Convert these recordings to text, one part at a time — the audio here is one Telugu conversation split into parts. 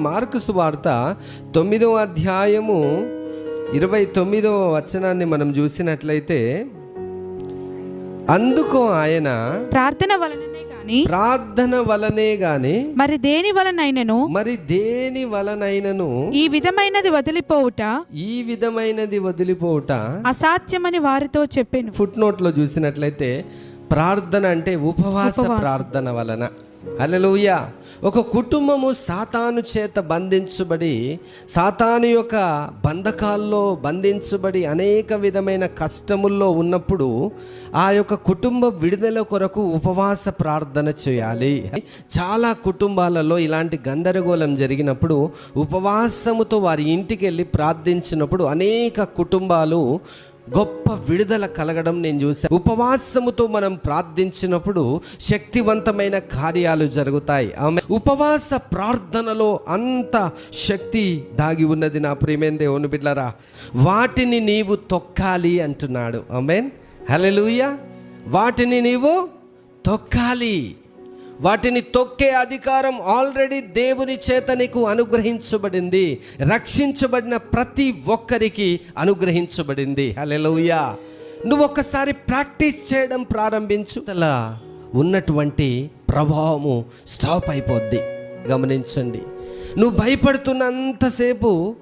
మార్కు సువార్త తొమ్మిదవ అధ్యాయము ఇరవై తొమ్మిదవ వచనాన్ని మనం చూసినట్లయితే అందుకు ఆయన ప్రార్థన వలననే గాని ప్రార్థన వలనే గాని మరి దేని వలనైనను? మరి దేని వలనైనను? ఈ విధమైనది వదిలిపోవుట ఈ విధమైనది వదిలిపోవుట అసాధ్యమని వారితో చెప్పెను. ఫుట్ నోట్లో చూసినట్లయితే ప్రార్థన అంటే ఉపవాస. ప్రార్థన వలన. హల్లెలూయ. ఒక కుటుంబము సాతాను చేత బంధించబడి సాతాను యొక్క బంధకాల్లో బంధించబడి అనేక విధమైన కష్టముల్లో ఉన్నప్పుడు ఆ యొక్క కుటుంబ విడుదల కొరకు ఉపవాస ప్రార్థన చేయాలి. చాలా కుటుంబాలలో ఇలాంటి గందరగోళం జరిగినప్పుడు ఉపవాసముతో వారి ఇంటికి వెళ్ళి ప్రార్థించినప్పుడు అనేక కుటుంబాలు గొప్ప విడుదల కలగడం నేను చూశాను ఉపవాసముతో మనం ప్రార్థించినప్పుడు శక్తివంతమైన కార్యాలు జరుగుతాయి. ఆమె ఉపవాస ప్రార్థనలో అంత శక్తి దాగి ఉన్నది నా ప్రియమైన దేవుని బిడ్డలారా. వాటిని నీవు తొక్కాలి అంటున్నాడు. ఆమెన్. హల్లెలూయా. వాటిని నీవు తొక్కాలి. వాటిని తొక్కే అధికారం ఆల్రెడీ దేవుని చేత నీకు అనుగ్రహించబడింది. రక్షించబడిన ప్రతి ఒక్కరికి అనుగ్రహించబడింది. హల్లెలూయా. నువ్వు ఒక్కసారి ప్రాక్టీస్ చేయడం ప్రారంభించు. అలా ఉన్నటువంటి ప్రభావము స్టాప్ అయిపోద్ది. గమనించండి. నువ్వు భయపడుతున్నంతసేపు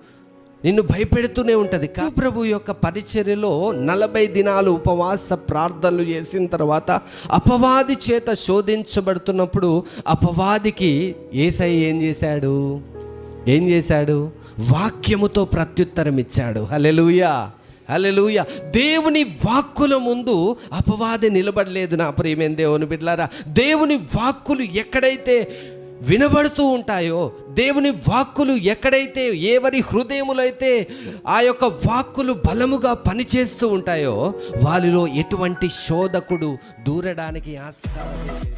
నిన్ను భయపెడుతూనే ఉంటుంది. కా ప్రభు యొక్క పరిచర్యలో నలభై దినాలు ఉపవాస ప్రార్థనలు చేసిన తర్వాత అపవాది చేత శోధించబడుతున్నప్పుడు అపవాదికి ఏసై ఏం చేశాడు? ఏం చేశాడు? వాక్యముతో ప్రత్యుత్తరం ఇచ్చాడు. Hallelujah hallelujah! దేవుని వాక్కుల ముందు అపవాది నిలబడలేదు నా ప్రియమైన దేవుని బిడ్లారా దేవుని వాక్కులు ఎక్కడైతే వినబడుతూ ఉంటాయో దేవుని వాక్కులు ఎక్కడైతే ఎవరి హృదయములైతే ఆ యొక్క వాక్కులు బలముగా పనిచేస్తూ ఉంటాయో వారిలో ఎటువంటి శోధకుడు దూరడానికి ఆస్కారం లేదు.